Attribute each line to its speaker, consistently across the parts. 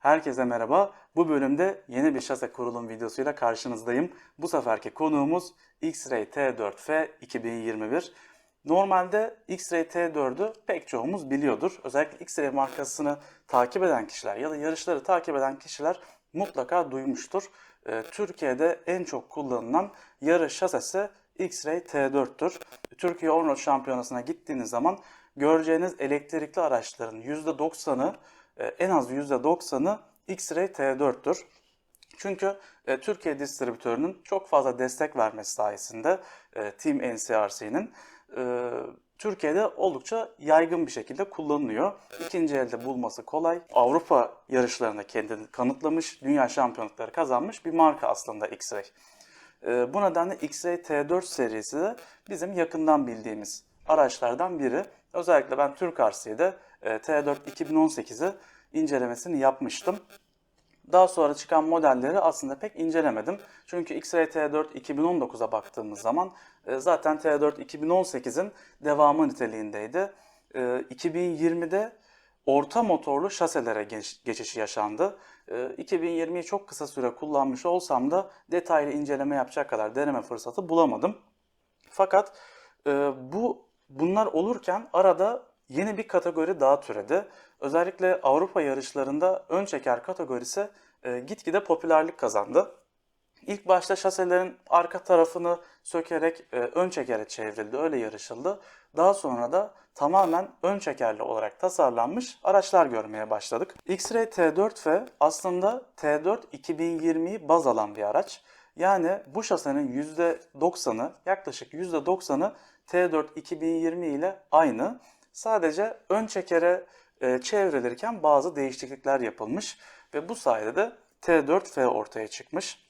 Speaker 1: Herkese merhaba. Bu bölümde yeni bir şase kurulum videosuyla karşınızdayım. Bu seferki konuğumuz X-Ray T4F 2021. Normalde X-Ray T4'ü pek çoğumuz biliyordur. Özellikle X-Ray markasını takip eden kişiler ya da yarışları takip eden kişiler mutlaka duymuştur. Ee, Türkiye'de en çok kullanılan yarış şasesi X-Ray T4'tür. Türkiye Onroad Şampiyonası'na gittiğiniz zaman göreceğiniz elektrikli araçların %90'ı e, en az %90'ı X-Ray T4'tür. Çünkü e, Türkiye distribütörünün çok fazla destek vermesi sayesinde e, Team NCRC'nin e, Türkiye'de oldukça yaygın bir şekilde kullanılıyor. İkinci elde bulması kolay. Avrupa yarışlarında kendini kanıtlamış, dünya şampiyonlukları kazanmış bir marka aslında X-Ray. E, bu nedenle X-Ray T4 serisi de bizim yakından bildiğimiz araçlardan biri. Özellikle ben Türk RC'de e, T4 2018'i incelemesini yapmıştım. Daha sonra çıkan modelleri aslında pek incelemedim. Çünkü X-Ray T4 2019'a baktığımız zaman e, zaten T4 2018'in devamı niteliğindeydi. E, 2020'de orta motorlu şaselere geç- geçişi yaşandı. E, 2020'yi çok kısa süre kullanmış olsam da detaylı inceleme yapacak kadar deneme fırsatı bulamadım. Fakat e, bu bunlar olurken arada yeni bir kategori daha türedi. Özellikle Avrupa yarışlarında ön çeker kategorisi e, gitgide popülerlik kazandı. İlk başta şaselerin arka tarafını sökerek e, ön çekere çevrildi, öyle yarışıldı. Daha sonra da tamamen ön çekerli olarak tasarlanmış araçlar görmeye başladık. X-Ray T4F aslında T4 2020'yi baz alan bir araç. Yani bu şasenin %90'ı, yaklaşık %90'ı T4 2020 ile aynı. Sadece ön çekere e, çevrilirken bazı değişiklikler yapılmış ve bu sayede de T4F ortaya çıkmış.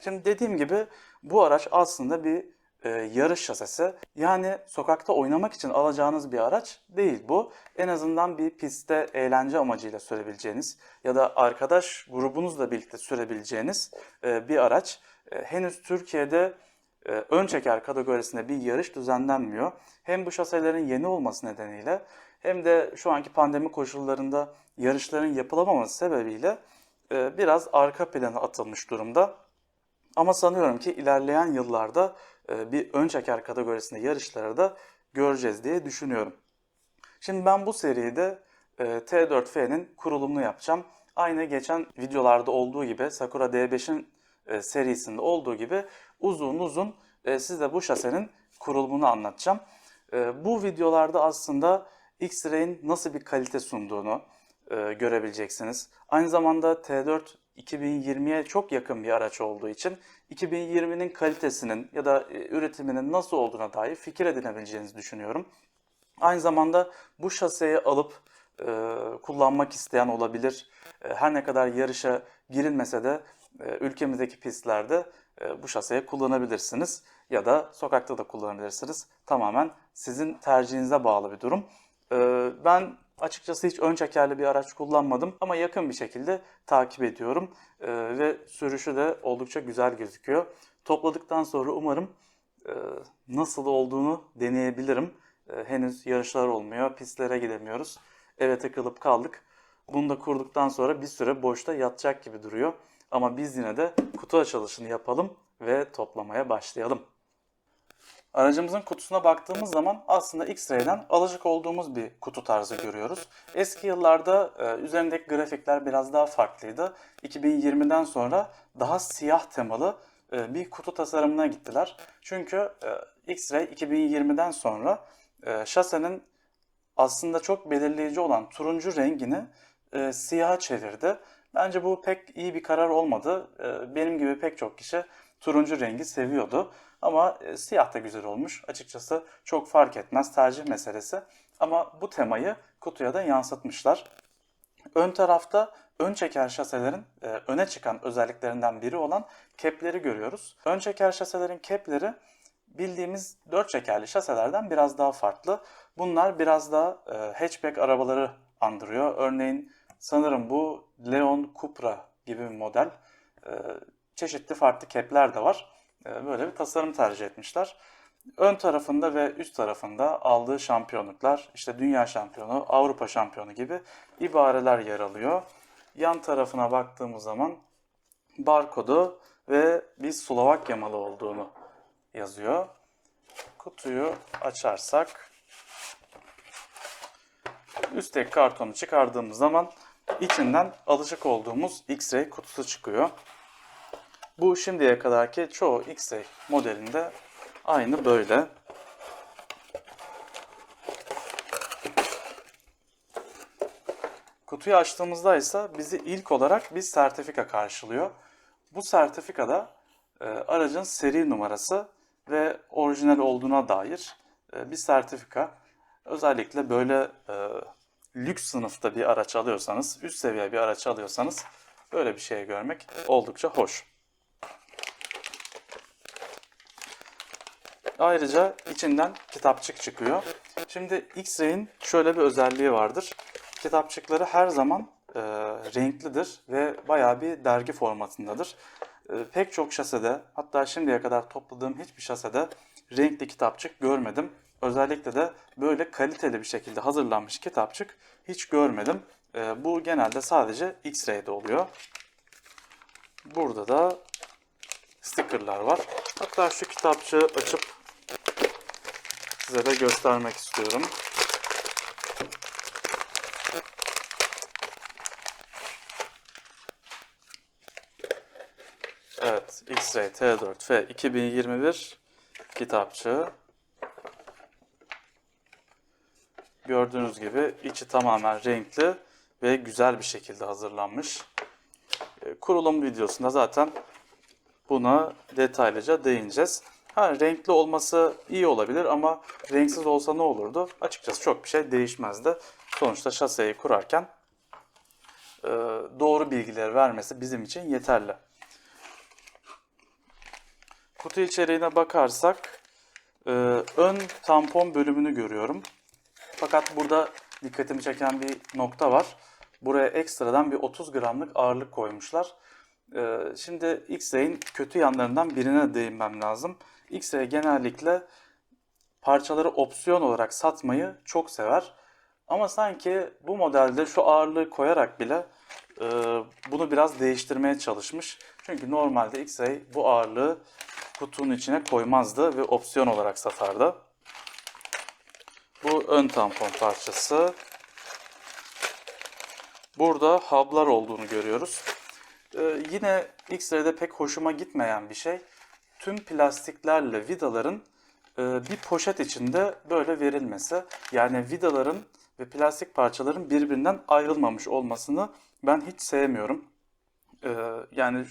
Speaker 1: Şimdi dediğim gibi bu araç aslında bir e, yarış şasesi. Yani sokakta oynamak için alacağınız bir araç değil bu. En azından bir pistte eğlence amacıyla sürebileceğiniz ya da arkadaş grubunuzla birlikte sürebileceğiniz e, bir araç. E, henüz Türkiye'de ön çeker kategorisinde bir yarış düzenlenmiyor. Hem bu şaselerin yeni olması nedeniyle hem de şu anki pandemi koşullarında yarışların yapılamaması sebebiyle e, biraz arka plana atılmış durumda. Ama sanıyorum ki ilerleyen yıllarda e, bir ön çeker kategorisinde yarışları da göreceğiz diye düşünüyorum. Şimdi ben bu seride e, T4F'nin kurulumunu yapacağım. Aynı geçen videolarda olduğu gibi Sakura D5'in e, serisinde olduğu gibi uzun uzun e, size bu şasenin kurulumunu anlatacağım. E, bu videolarda aslında X-Ray'in nasıl bir kalite sunduğunu e, görebileceksiniz. Aynı zamanda T4 2020'ye çok yakın bir araç olduğu için 2020'nin kalitesinin ya da e, üretiminin nasıl olduğuna dair fikir edinebileceğinizi düşünüyorum. Aynı zamanda bu şaseyi alıp e, kullanmak isteyen olabilir. E, her ne kadar yarışa girilmese de e, ülkemizdeki pistlerde bu şaseyi kullanabilirsiniz ya da sokakta da kullanabilirsiniz. Tamamen sizin tercihinize bağlı bir durum. E, ben açıkçası hiç ön çekerli bir araç kullanmadım ama yakın bir şekilde takip ediyorum E, ve sürüşü de oldukça güzel gözüküyor. Topladıktan sonra umarım e, nasıl olduğunu deneyebilirim. E, henüz yarışlar olmuyor, pistlere gidemiyoruz. Eve tıkılıp kaldık. Bunu da kurduktan sonra bir süre boşta yatacak gibi duruyor. Ama biz yine de kutu açılışını yapalım ve toplamaya başlayalım. Aracımızın kutusuna baktığımız zaman aslında X-Ray'den alışık olduğumuz bir kutu tarzı görüyoruz. Eski yıllarda e, üzerindeki grafikler biraz daha farklıydı. 2020'den sonra daha siyah temalı e, bir kutu tasarımına gittiler. Çünkü e, X-Ray 2020'den sonra e, şasenin aslında çok belirleyici olan turuncu rengini e, siyaha çevirdi. Bence bu pek iyi bir karar olmadı. E, benim gibi pek çok kişi turuncu rengi seviyordu. Ama e, siyah da güzel olmuş. Açıkçası çok fark etmez tercih meselesi. Ama bu temayı kutuya da yansıtmışlar. Ön tarafta ön çeker şaselerin e, öne çıkan özelliklerinden biri olan kepleri görüyoruz. Ön çeker şaselerin kepleri bildiğimiz dört çekerli şaselerden biraz daha farklı. Bunlar biraz daha e, hatchback arabaları andırıyor. Örneğin sanırım bu Leon Cupra gibi bir model. E, çeşitli farklı kepler de var. E, böyle bir tasarım tercih etmişler. Ön tarafında ve üst tarafında aldığı şampiyonluklar, işte dünya şampiyonu, Avrupa şampiyonu gibi ibareler yer alıyor. yan tarafına baktığımız zaman barkodu ve bir Slovakya malı olduğunu yazıyor. Kutuyu açarsak üstteki kartonu çıkardığımız zaman içinden alışık olduğumuz X-Ray kutusu çıkıyor. Bu şimdiye kadarki çoğu X-Ray modelinde aynı böyle. Kutuyu açtığımızda ise bizi ilk olarak bir sertifika karşılıyor. Bu sertifikada e, aracın seri numarası ve orijinal olduğuna dair e, bir sertifika. Özellikle böyle e, lüks sınıfta bir araç alıyorsanız, üst seviye bir araç alıyorsanız böyle bir şey görmek oldukça hoş. Ayrıca içinden kitapçık çıkıyor. Şimdi X-Ray'in şöyle bir özelliği vardır. Kitapçıkları her zaman e, renklidir ve bayağı bir dergi formatındadır. E, pek çok şasede hatta şimdiye kadar topladığım hiçbir şasede renkli kitapçık görmedim. Özellikle de böyle kaliteli bir şekilde hazırlanmış kitapçık hiç görmedim. E, bu genelde sadece X-Ray'de oluyor. Burada da stickerlar var. Hatta şu kitapçığı açıp size de göstermek istiyorum. Evet, X-Ray T4F 2021 kitapçığı. Gördüğünüz gibi içi tamamen renkli ve güzel bir şekilde hazırlanmış. E, Kurulum videosunda zaten buna detaylıca değineceğiz. Ha, renkli olması iyi olabilir ama renksiz olsa ne olurdu? Açıkçası çok bir şey değişmezdi. Sonuçta şaseyi kurarken e, doğru bilgileri vermesi bizim için yeterli. Kutu içeriğine bakarsak e, ön tampon bölümünü görüyorum. Fakat burada dikkatimi çeken bir nokta var. Buraya ekstradan bir 30 gramlık ağırlık koymuşlar. E, şimdi X-Ray'in kötü yanlarından birine değinmem lazım. X-Ray genellikle parçaları opsiyon olarak satmayı çok sever. Ama sanki bu modelde şu ağırlığı koyarak bile e, bunu biraz değiştirmeye çalışmış. Çünkü normalde X-Ray bu ağırlığı kutunun içine koymazdı ve opsiyon olarak satardı. Bu ön tampon parçası. Burada hub'lar olduğunu görüyoruz. Ee, yine X-Ray'de pek hoşuma gitmeyen bir şey. Tüm plastiklerle vidaların e, bir poşet içinde böyle verilmesi. Yani vidaların ve plastik parçaların birbirinden ayrılmamış olmasını ben hiç sevmiyorum. Ee, yani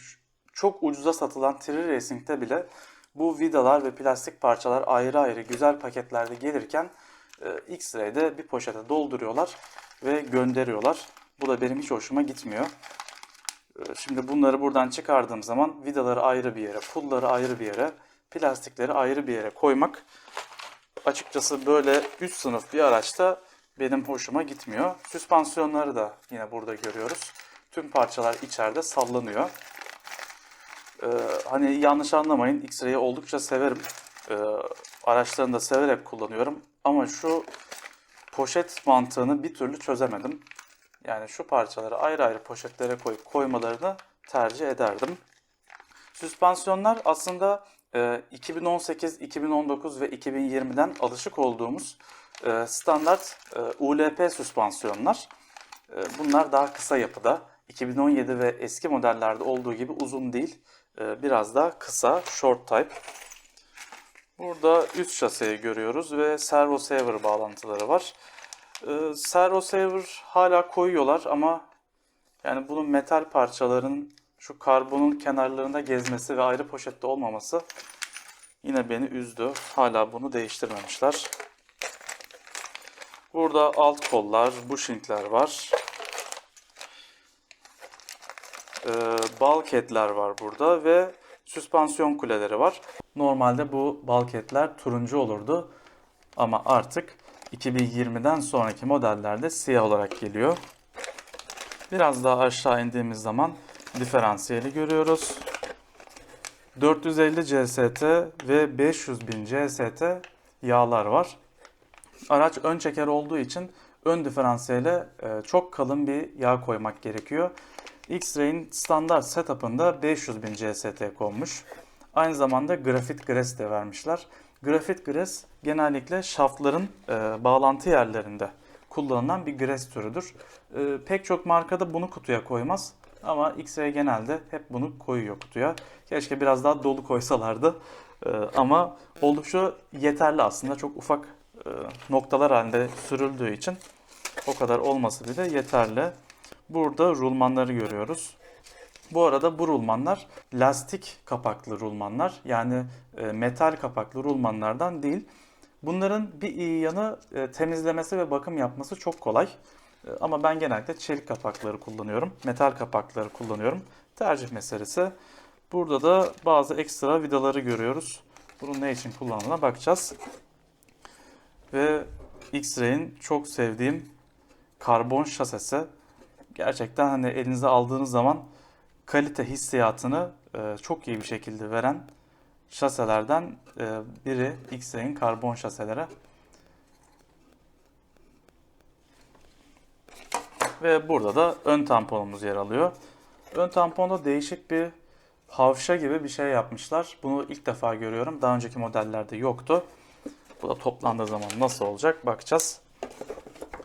Speaker 1: çok ucuza satılan Tree Racing'de bile bu vidalar ve plastik parçalar ayrı ayrı güzel paketlerde gelirken e, X-Ray'de bir poşete dolduruyorlar ve gönderiyorlar. Bu da benim hiç hoşuma gitmiyor. E, Şimdi bunları buradan çıkardığım zaman vidaları ayrı bir yere, pulları ayrı bir yere, plastikleri ayrı bir yere koymak açıkçası böyle üst sınıf bir araçta benim hoşuma gitmiyor. Süspansiyonları da yine burada görüyoruz. Tüm parçalar içeride sallanıyor. Ee, hani yanlış anlamayın X-Ray'i oldukça severim. Ee, araçlarını da severek kullanıyorum. Ama şu poşet mantığını bir türlü çözemedim. Yani şu parçaları ayrı ayrı poşetlere koyup koymalarını tercih ederdim. Süspansiyonlar aslında e, 2018, 2019 ve 2020'den alışık olduğumuz e, standart e, ULP süspansiyonlar. E, bunlar daha kısa yapıda. 2017 ve eski modellerde olduğu gibi uzun değil. E, biraz daha kısa, short type. Burada üst şaseyi görüyoruz ve servo saver bağlantıları var. E, servo saver hala koyuyorlar ama yani bunun metal parçaların şu karbonun kenarlarında gezmesi ve ayrı poşette olmaması yine beni üzdü. Hala bunu değiştirmemişler. Burada alt kollar, bushingler var. Ee, bulkhead'ler var burada ve süspansiyon kuleleri var. Normalde bu bulkhead'ler turuncu olurdu ama artık 2020'den sonraki modellerde siyah olarak geliyor. Biraz daha aşağı indiğimiz zaman diferansiyeli görüyoruz. 450 CST ve 500 bin CST yağlar var. Araç ön çeker olduğu için ön diferansiyele e, çok kalın bir yağ koymak gerekiyor. X-Ray'in standart setup'ında 500 bin CST konmuş. Aynı zamanda grafit gres de vermişler. Grafit gres genellikle şaftların e, bağlantı yerlerinde kullanılan bir gres türüdür. E, pek çok markada bunu kutuya koymaz. Ama X-Ray genelde hep bunu koyuyor kutuya. Keşke biraz daha dolu koysalardı. E, ama oldukça yeterli aslında. Çok ufak e, noktalar halinde sürüldüğü için o kadar olması bile yeterli. Burada rulmanları görüyoruz. Bu arada bu rulmanlar lastik kapaklı rulmanlar. Yani e, metal kapaklı rulmanlardan değil. Bunların bir iyi yanı e, temizlemesi ve bakım yapması çok kolay. E, Ama ben genellikle çelik kapakları kullanıyorum. Metal kapakları kullanıyorum. Tercih meselesi. Burada da bazı ekstra vidaları görüyoruz. Bunun ne için kullanıldığına bakacağız. Ve X-Ray'in çok sevdiğim karbon şasesi. Gerçekten hani elinize aldığınız zaman kalite hissiyatını e, çok iyi bir şekilde veren şaselerden e, biri X-Ray'in karbon şaseleri. Ve burada da ön tamponumuz yer alıyor. Ön tamponda değişik bir havşa gibi bir şey yapmışlar. Bunu ilk defa görüyorum. Daha önceki modellerde yoktu. Bu da toplandığı zaman nasıl olacak bakacağız.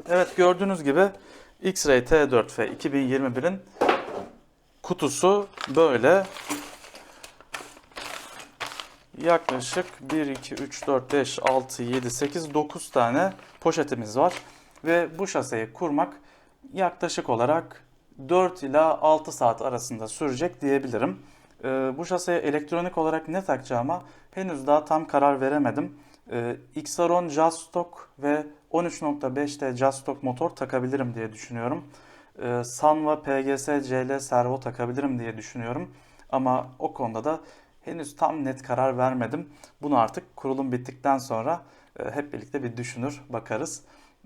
Speaker 1: Evet gördüğünüz gibi X-Ray T4F 2021'in kutusu böyle. Yaklaşık 1, 2, 3, 4, 5, 6, 7, 8, 9 tane poşetimiz var. Ve bu şaseyi kurmak yaklaşık olarak 4 ila 6 saat arasında sürecek diyebilirim. Ee, bu şaseye elektronik olarak ne takacağıma henüz daha tam karar veremedim. Ee, Xaron Just ve 13.5T Just motor takabilirim diye düşünüyorum. Ee, Sanwa PGS CL servo takabilirim diye düşünüyorum. Ama o konuda da henüz tam net karar vermedim. Bunu artık kurulum bittikten sonra e, hep birlikte bir düşünür bakarız.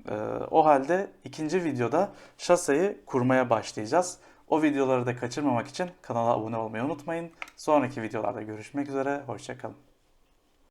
Speaker 1: Ee, o halde ikinci videoda şaseyi kurmaya başlayacağız. O videoları da kaçırmamak için kanala abone olmayı unutmayın. Sonraki videolarda görüşmek üzere. Hoşçakalın.